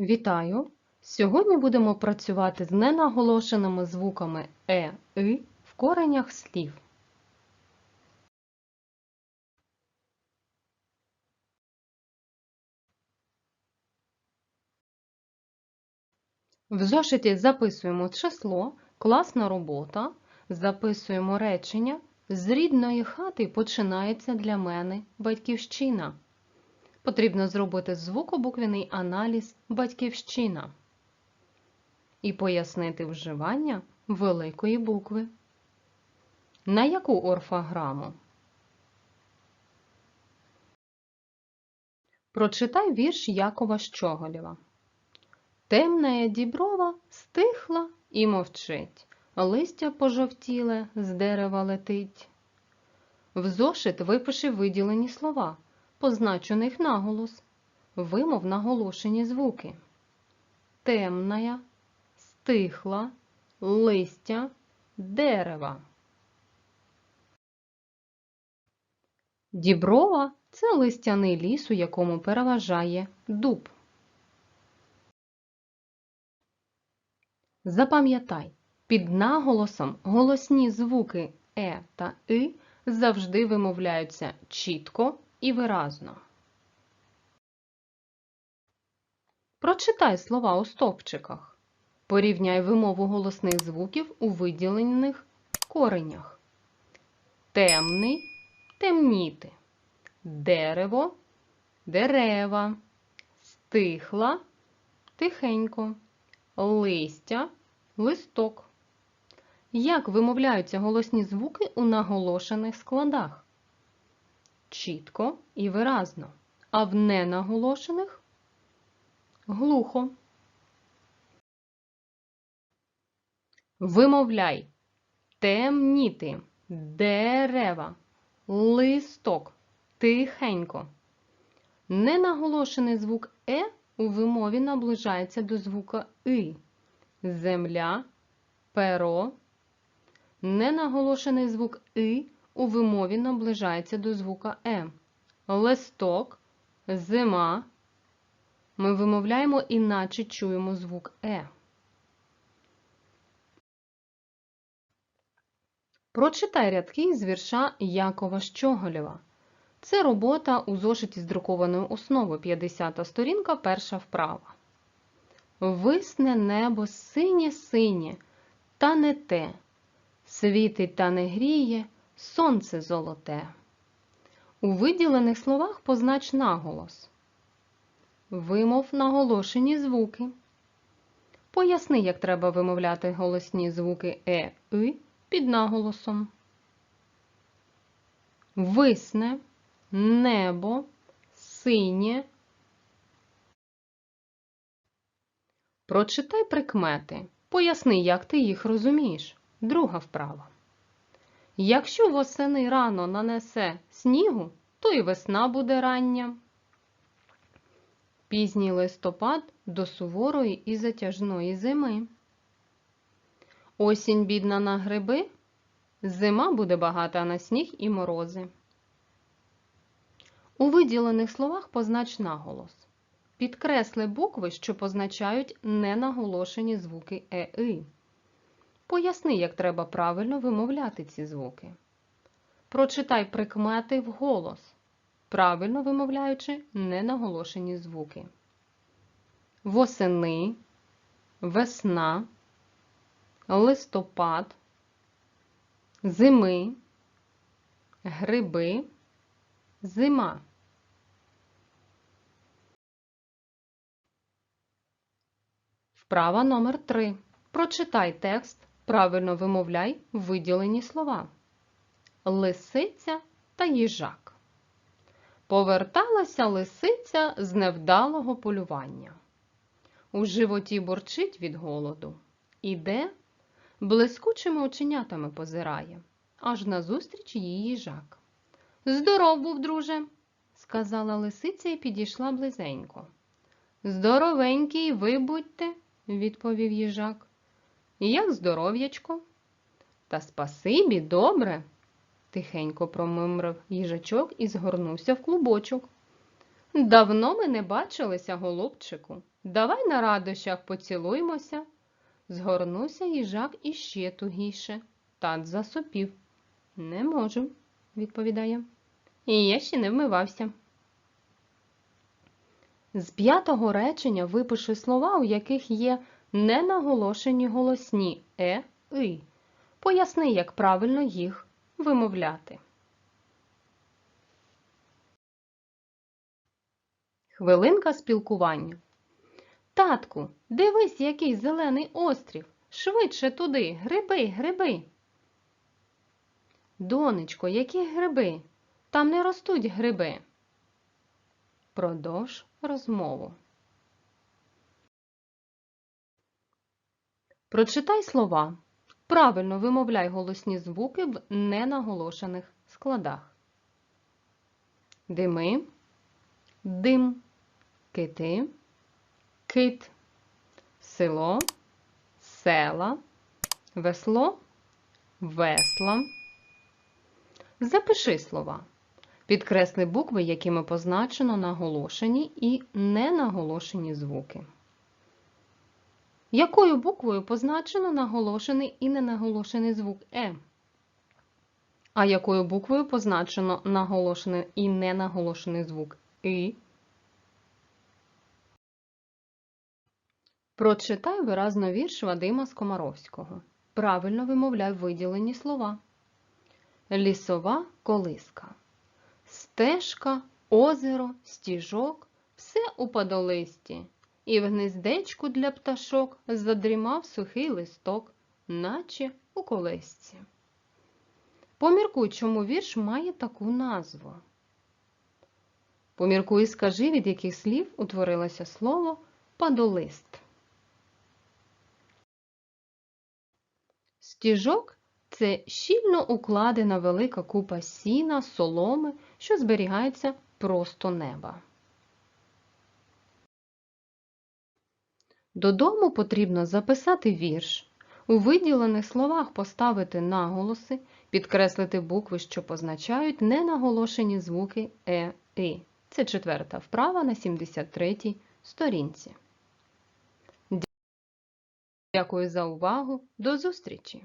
Вітаю! Сьогодні будемо працювати з ненаголошеними звуками е, и в коренях слів. В зошиті записуємо число, класна робота, записуємо речення. З рідної хати починається для мене батьківщина. Потрібно зробити звукобуквений аналіз батьківщина і пояснити вживання великої букви. На яку орфограму? Прочитай вірш Якова Щоголєва. Темна діброва стихла і мовчить, листя пожовтіле з дерева летить. В зошит випиши виділені слова, позначених наголос, вимов наголошені звуки. Темная, стихла, листя, дерева. Діброва це листяний ліс, у якому переважає дуб. Запам'ятай, під наголосом голосні звуки е та и завжди вимовляються чітко і виразно. Прочитай слова у стовпчиках. Порівняй вимову голосних звуків у виділених коренях. Темний темніти. Дерево дерева. Стихла тихенько. Листя листок. Як вимовляються голосні звуки у наголошених складах? Чітко і виразно, а в ненаголошених глухо. Вимовляй темніти, дерева, листок, тихенько. Ненаголошений звук Е у вимові наближається до звука И. Земля, перо. Ненаголошений звук И у вимові наближається до звука Е. Листок, зима. Ми вимовляємо іначе чуємо звук Е. Прочитай рядки з вірша Якова Щоголєва. Це робота у зошиті з друкованою основою 50 сторінка, перша вправа. Висне небо синє-синє, та не те, світить та не гріє сонце золоте. У виділених словах познач наголос. Вимов наголошені звуки. Поясни, як треба вимовляти голосні звуки е, и під наголосом. Висне, небо, синє. Прочитай прикмети. Поясни, як ти їх розумієш. Друга вправа. Якщо восени рано нанесе снігу, то і весна буде рання. Пізній листопад до суворої і затяжної зими. Осінь бідна на гриби, зима буде багата на сніг і морози. У виділених словах познач наголос. Підкресли букви, що позначають ненаголошені звуки е-и. Поясни, як треба правильно вимовляти ці звуки. Прочитай прикмети вголос, правильно вимовляючи ненаголошені звуки. Восени, весна, листопад, зими, гриби, зима. Вправа номер 3. Прочитай текст, правильно вимовляй виділені слова. Лисиця та їжак. Поверталася лисиця з невдалого полювання. У животі борчить від голоду. Іде, блискучими оченятами позирає, аж назустріч їй їжак. Здоров був, друже, сказала лисиця і підійшла близенько. Здоровенький ви будьте, відповів їжак. Як здоров'ячко? Та спасибі, добре, тихенько промимрив їжачок і згорнувся в клубочок. Давно ми не бачилися, голубчику. Давай на радощах поцілуймося. Згорнувся їжак іще тугіше. Тат засопів. Не можу, відповідає. І я ще не вмивався. З п'ятого речення випиши слова, у яких є ненаголошені голосні е, и. Поясни, як правильно їх вимовляти. Хвилинка спілкування. Татку, дивись, який зелений острів. Швидше туди, гриби, гриби. Донечко, які гриби? Там не ростуть гриби. Продовж розмову. Прочитай слова. Правильно вимовляй голосні звуки в ненаголошених складах. Дими, дим, кити, кит, село, села, весло, весла. Запиши слова. Підкресли букви, якими позначено наголошені і ненаголошені звуки. Якою буквою позначено наголошений і ненаголошений звук Е? А якою буквою позначено наголошений і ненаголошений звук И? Прочитай виразно вірш Вадима Скомаровського. Правильно вимовляй виділені слова. Лісова колиска. Стежка, озеро, стіжок – все у падолисті. І в гнездечку для пташок задрімав сухий листок, наче у колесці. Поміркуй, чому вірш має таку назву. Поміркуй скажи, від яких слів утворилося слово падолист. Стіжок це щільно укладена велика купа сіна, соломи, що зберігається просто неба. Додому потрібно записати вірш, у виділених словах поставити наголоси, підкреслити букви, що позначають ненаголошені звуки е, и. Це четверта вправа на 73-й сторінці. Дякую за увагу. До зустрічі!